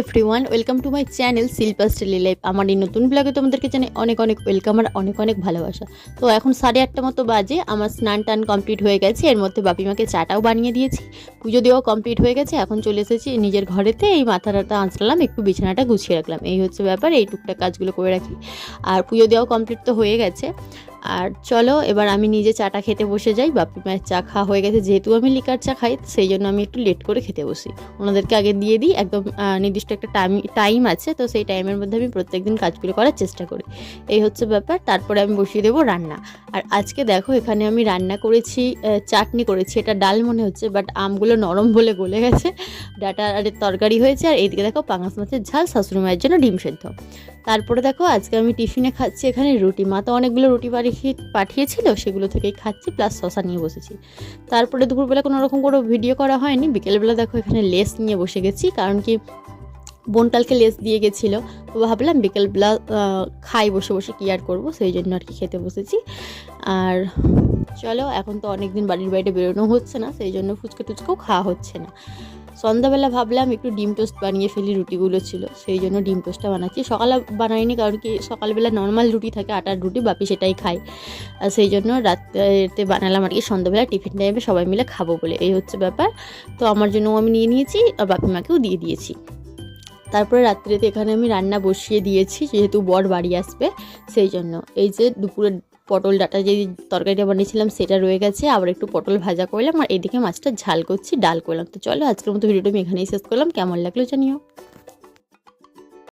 Everyone welcome to my channel Shilpa style life আমার এই নতুন ব্লগে তোমাদেরকে জানাই অনেক অনেক ওয়েলকাম আর অনেক অনেক ভালোবাসা। তো এখন সাড়ে আটটা মতো বাজে, আমার স্নান টান কমপ্লিট হয়ে গেছে, এর মধ্যে বাপিমাকে চাটাও বানিয়ে দিয়েছি। পুজো দেওয়া কমপ্লিট হয়ে গেছে, এখন চলে এসেছি নিজের ঘরেতে, এই মাথা টাথা আঁচড়ালাম, একটু বিছানাটা গুছিয়ে রাখলাম। এই হচ্ছে ব্যাপার, এই টুকটাক কাজগুলো করে রাখি। আর পুজো দেওয়াও কমপ্লিট তো হয়ে গেছে। আর চলো, এবার আমি নিজে চাটা খেতে বসে যাই। বাপি মায়ের চা খাওয়া হয়ে গেছে, যেহেতু আমি লিকার চা খাই, সেই জন্য আমি একটু লেট করে খেতে বসি। ওনাদেরকে আগে দিয়ে দিই, একদম নির্দিষ্ট একটা টাইম টাইম আছে, তো সেই টাইমের মধ্যে আমি প্রত্যেকদিন কাজগুলো করার চেষ্টা করি। এই হচ্ছে ব্যাপার, তারপরে আমি বসিয়ে দেবো রান্না। আর আজকে দেখো, এখানে আমি রান্না করেছি চাটনি করেছি, এটা ডাল মনে হচ্ছে বাট আমগুলো নরম বলে গলে গেছে। ডাটা আর তরকারি হয়েছে, আর এইদিকে দেখো পাঙাশ মাছের ঝাল, শাশুড়ি মায়ের জন্য ডিম সেদ্ধ। তারপরে দেখো, আজকে আমি টিফিনে খাচ্ছি এখানে রুটি। মা তো অনেকগুলো রুটি পাঠিয়ে পাঠিয়েছিল, সেগুলো থেকেই খাচ্ছি প্লাস শশা নিয়ে বসেছি। তারপরে দুপুরবেলা কোনো রকম কোনো ভিডিও করা হয়নি, বিকেলবেলা দেখো এখানে লেস নিয়ে বসে গেছি, কারণ কি বোন কালকে লেস দিয়ে গেছিল, তো ভাবলাম বিকেলবেলা খাই বসে বসে কী আর করব, সেই জন্য আর কি খেতে বসেছি। আর চলো, এখন তো অনেক দিন বাড়ির বাইরে বেরোনো হচ্ছে না, সেই জন্য ফুচকা টুচকাও খাওয়া হচ্ছে না। সন্ধ্যাবেলা ভাবলাম একটু ডিম টোস্ট বানিয়ে ফেলি, রুটিগুলো ছিল। সেই জন্য ডিম টোস্টটা বানাচ্ছি। সকালে বানাইনি কারণ কি, সকালবেলা নর্মাল রুটি থাকে, আটার রুটি, বাপি সেটাই খাই আর সেই জন্য রাত্রে বানালাম আর কি, সন্ধ্যাবেলা টিফিন টাইমে সবাই মিলে খাব বলে। এই হচ্ছে ব্যাপার। তো আমার জন্য আমি নিয়ে নিয়েছি, আর বাপি মাকেও দিয়ে দিয়েছি। তারপরে রাত্রিতে এখানে আমি রান্না বসিয়ে দিয়েছি, যেহেতু বর বাড়ি আসবে, সেই জন্য। এই যে দুপুরে পটল ডাটা যে তরকারিটা বানিয়েছিলাম, সেটা রয়ে গেছে। আবার একটু পটল ভাজা করলাম, আর এদিকে মাছটা ঝাল করছি, ডাল করলাম। তো চলো, আজকের মতো ভিডিওটা আমি এখানেই শেষ করলাম। কেমন লাগল জানিও।